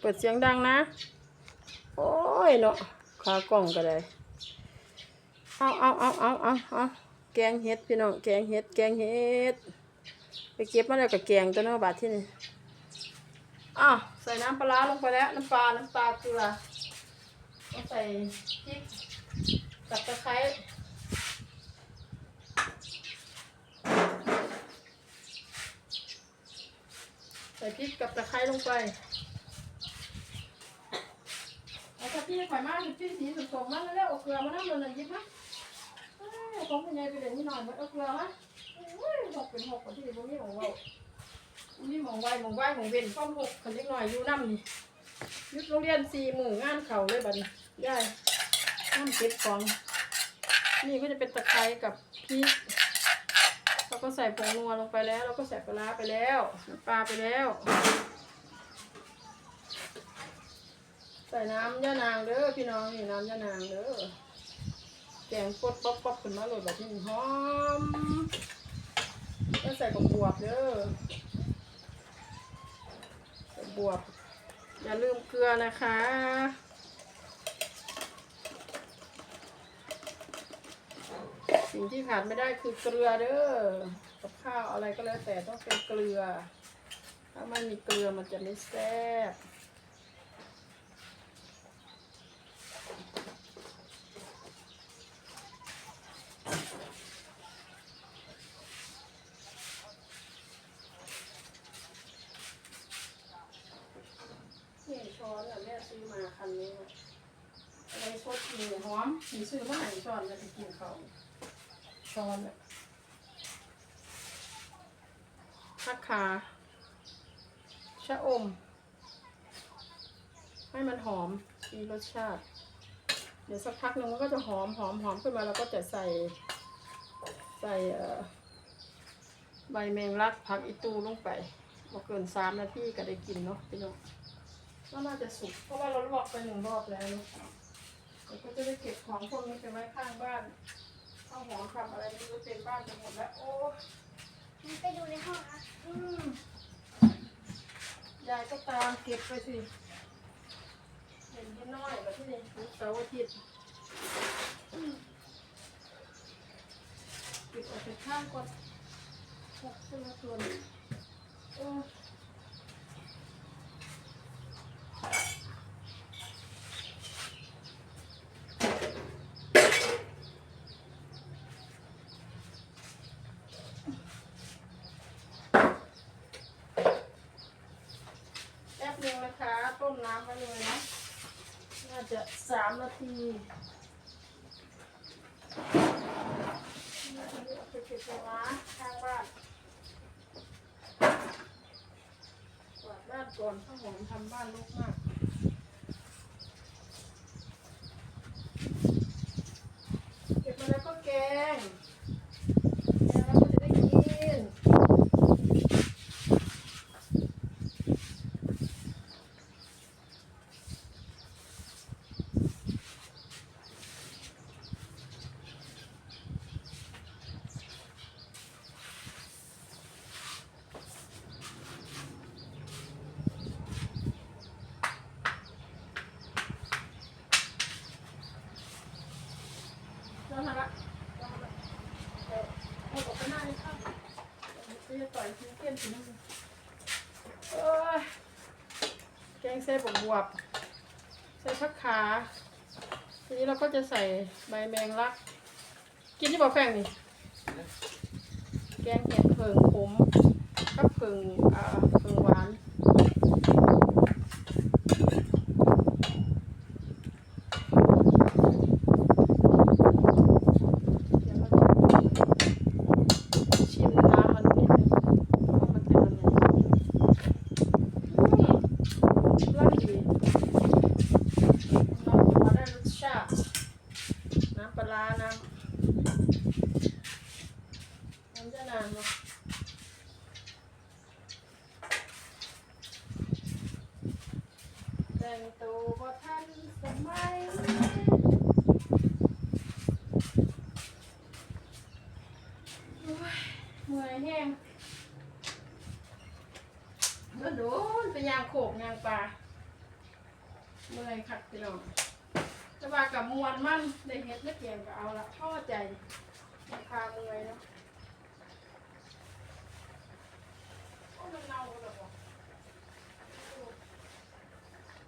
เปิดเสียงดังนะ โอ้ยเนาะขากล้องก็ได้เอาเอาเอาเอาเอาเอาแกงเห็ดพี่น้องแกงเห็ดแกงเห็ดไปเก็บมาแล้วก็แกงตัวเน้อบาทที่นี่อ้าวใส่น้ำปลาลงไปแล้วน้ำปลาน้ำปลาเกลือต้องใส่พริกกับตะไคร้ใส่พริกกับตะไคร้ลงไป เอาถ้าพี่ข่อยมากพี่สีสุดสมมาแล้วเอาเกลือมาน้ำมันเลยยิบมาเอ้ยผมเป็นไงไปเดี๋ยวนี้หน่อยมันเอาเกลือมาโอ้ยหกเป็นหกกว่าที่ผมนี่ของเรานี่มองไว้มองไว้มองเว้นข้อมหกคนเล็กหน่อยอยู่น้ำนี่ยุดโรงเรียนสี่หมู่งานเข่าเลยบัดนี้ย่ายน้ำเก็บของ นี่ก็จะเป็นตะไคร้กับพริกเราก็ใส่ผงนัวลงไปแล้ว เราก็ใส่ปลาไปแล้วปลาไปแล้ว ใส่น้ำย่านางเด้อพี่น้องนี่น้ำย่านางเด้อแกงปดป๊อปป๊อปขึ้นมาเลยแบบนี้หอมแล้วใส่กับบวบเด้อใส่บวบอย่าลืมเกลือนะคะสิ่งที่ขาดไม่ได้คือเกลือเด้อกับข้าวอะไรก็แล้วแต่ต้องเป็นเกลือ ถ้าไม่มีเกลือมันจะไม่แซ่บ นี่ช้อนอะแม่ซื้อมาคันนี้อะอะไรชดมีห อมมีซื้อมาให้ช้อนแล้วจะกินเขาช้อนอะผักขาชะอม ให้มันหอมมีรสชาติ เดี๋ยวสักพักหนึ่งมันก็จะหอมหอมหอมขึ้นมาแล้วก็จะใส่ ใส่ใบแมงลักผักอีตูลงไปบ่เกินสามนาทีก็ได้กินเนาะพี่น้องก็น่าจะสุกเพราะว่าเราลวกไปหนึ่งรอบแล้วเนอะ เราก็จะได้เก็บของพวกนี้ไปไว้ข้างบ้านข้าวหอมขับอะไรไม่รู้เต็มบ้านไปหมดแล้ว โอ้มันไปดูในห้องนะอืมยายก็ตามเก็บไปสิเห็นที่น้อยแบบที่นี่ทุกเสาร์อาทิตย์อืมเก็บออกไปข้างก่อนหกขึ้นมาตัวหนึงโอ้ แป๊บนึงนะคะ ต้มน้ำ ไว้เลยนะ น่าจะสามนาทีนาทีเอาไปเก็บไว้นะข้างบ้านกวาดบ้านก่อนข้าวหอมทำบ้านรกมาก เก็บมาแล้วก็แกงแกงแล้วก็จะได้กิน ลองทำละลองทำละเออเอาออกไปหน้าเลยครับ จะต่อยทิ้งเกี้ยนทิ้งเลยเอ้ยแกงเส้นบวบวบใส่ผักขาทีนี้เราก็จะใส่ใบแมงลัก กินที่บอกแฟงนี่ แกงเห็ดเพิงขมกับเพิงอ่าเพิงหวาน เดี๋ยวเราจะชิมน้ำมันนิดนึงว่ามันเป็นยังไงอืมร่างดีเราพอได้รสชาติ น้ำปลาร้าน้ำน้ำจะนานเนาะแต่งตัวบ่ทันสมัยโอ้ยเมื่อยแห้งก็โดนไปยางโขกยางปลาเมื่อยคักพี่น้องแต่ว่ากับมวนมันได้เฮ็ดได้เกี่ยงก็เอาละพ่อใจราคาเมื่อยเนาะ โอ้มันเน่าแล้วบ่โอ้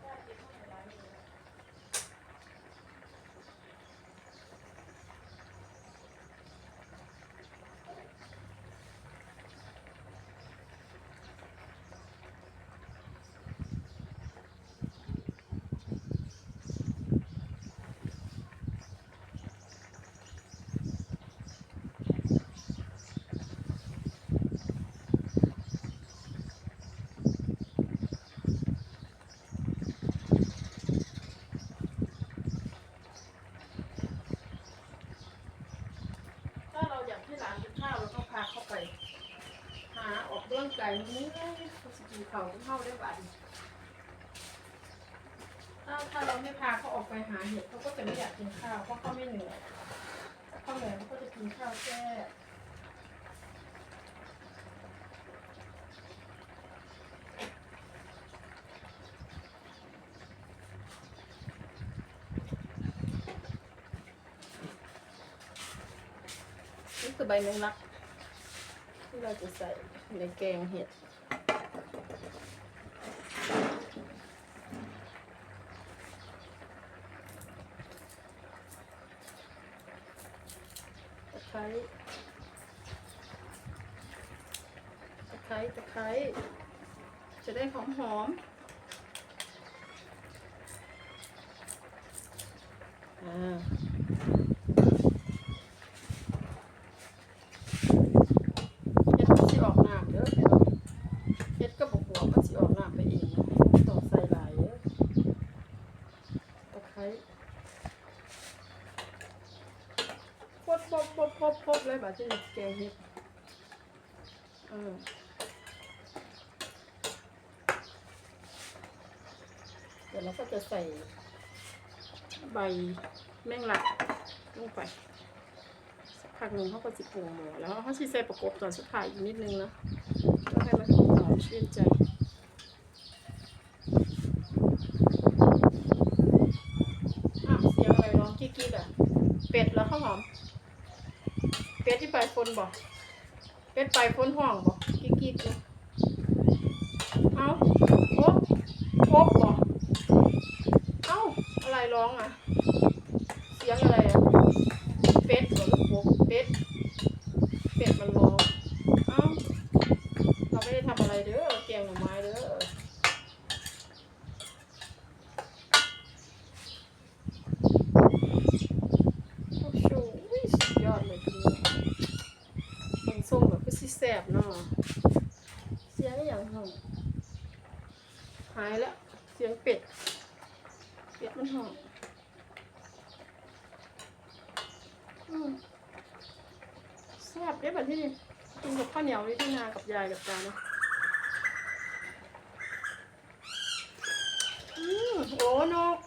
ได้เก็บมาให้หลายมื้อแล้ว ถ้าเราอยากให้หลานกินข้าวเราก็พาเข้าไป หาออกเรื่องไก่มื้อเขาสิกินข้าวกินข้าได้บัดนี้ถ้าถ้าเราไม่พาเขาออกไปหาเห็ดเขาก็จะไม่อยากกินข้าวเพราะเขาไม่เหนื่อยเขาเหนื่อยเขาก็จะกินข้าวแค่นี่คือใบแมงลักที่เราจะใส่ ในแกงเห็ดตะไคร้ตะไคร้ตะไคร้จะได้หอมหอมอ่าเห็ดมันสิออกน้ำเด้อพี่น้องเห็ดก็บอกหัวมันสิออกน้ำไปเองนะไม่ต้องใส่หลายเด้อตะไคร้ พบพบพบพ บพบเลยแบบที่แกเห็ดเออเดี๋ยวเราก็จะใส่ใบแมงลักลงไปสักพักหนึ่งเขาก็จะปรุงหมดแล้วเขาสิใส่ประกบตอนสุดท้ายอีกนิดนึงนะเพื่อให้มันหอมชื่นใจอ้าวเสียงอะไรร้องกิ๊กๆอะ เป็ดแล้วข้าวหอม เปลายฝนบอกเป็ดไปฝนห้องบอกกิ๊กกิ๊กเอาโอ๊บโอ๊บบอกเอ้าอะไรร้องอะ เสียงอะไรอะ เป็ดเหรอลูกโอ๊บเป็ด เป็ดมันร้อง เอ้า เราไม่ได้ทำอะไรเด้อแกงหน่อไม้เด้อ โอ้โหสุดยอดเลยพี่มันส้มแบบก็ สิแสบเนาะเสียงอย่างหอมหายแล้ว เสียงเป็ด เป็ดมันหอมอืมแซ่บเด้แบบที่นี่กินกับข้าวเหนียวนี่ที่นากับยายกับตาเนาะอืมโอ้นก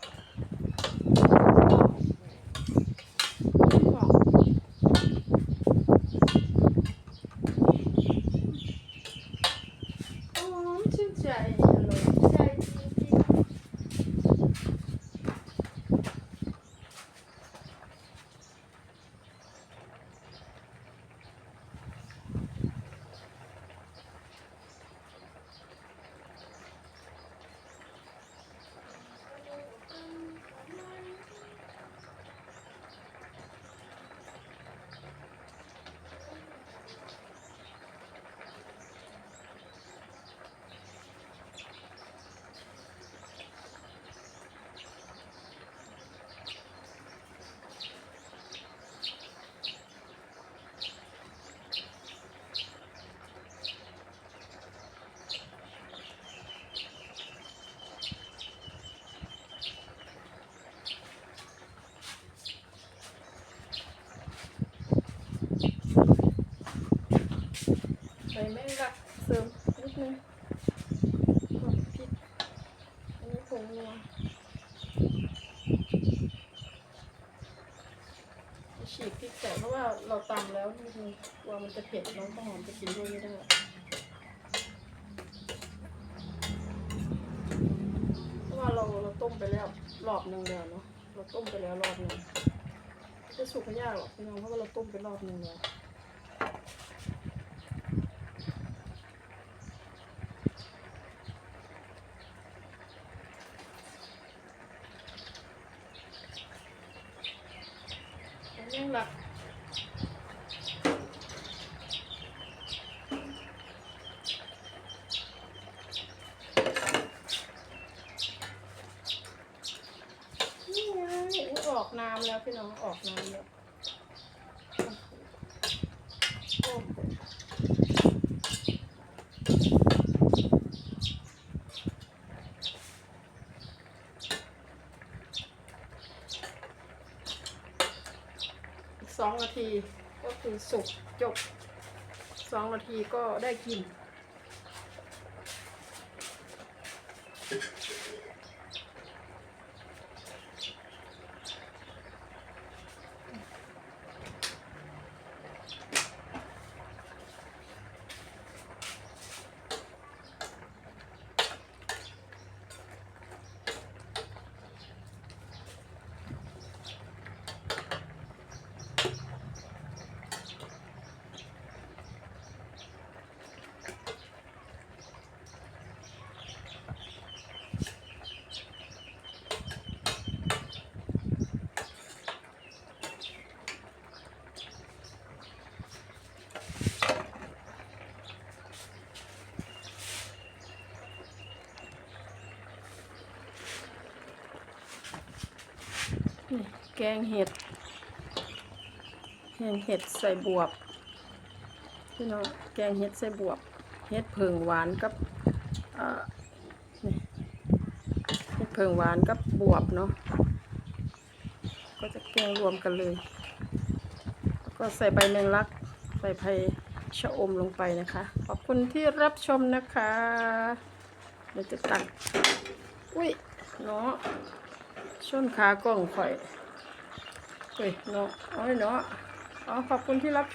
หอมชื่นใจอร่อยใจจริงใส่ แม่งรักเสริมนิดนึงหอมพริกอันนี้ผงนัวฉีกพริกใส่เพราะว่าเราตำแล้วนิดนึงกลัว่ามันจะเผ็ดน้องข้าวหอมจะกินด้วยไม่ได้เพราะว่าเราเราต้มไปแล้วรอบหนึ่งแล้วเนาะเราต้มไปแล้วรอบหนึ่งจะสุกไม่ยากหรอกพี่น้องเพราะว่าเราต้มไปรอบหนึ่งแล้วเป็นยังหลักนี่ไงอุ๊ยออกน้ำแล้วพี่น้องออกน้ำแล้วโอ้โหอีกสองนาทีก็คือสุกจบสองนาทีก็ได้กิน นี่แก งเห็ดแกงเห็ดใส่บวบพี่น้องแกงเห็ดใส่บวบ เห็ดเพิงหวานกับเห็ดเพิงหวานกับบวบเนาะ ก็จะแกงรวมกันเลยแล้วก็ใส่ใบแมงลัก ใส่ไผ่ชะอมลงไปนะคะ ขอบคุณที่รับชมนะคะ เดี๋ยวจะตัก อุ้ยเนาะช่นขากล้องข่อย เฮ้ยเนาะเอาไว้เนาะอ๋อขอบคุณที่รับ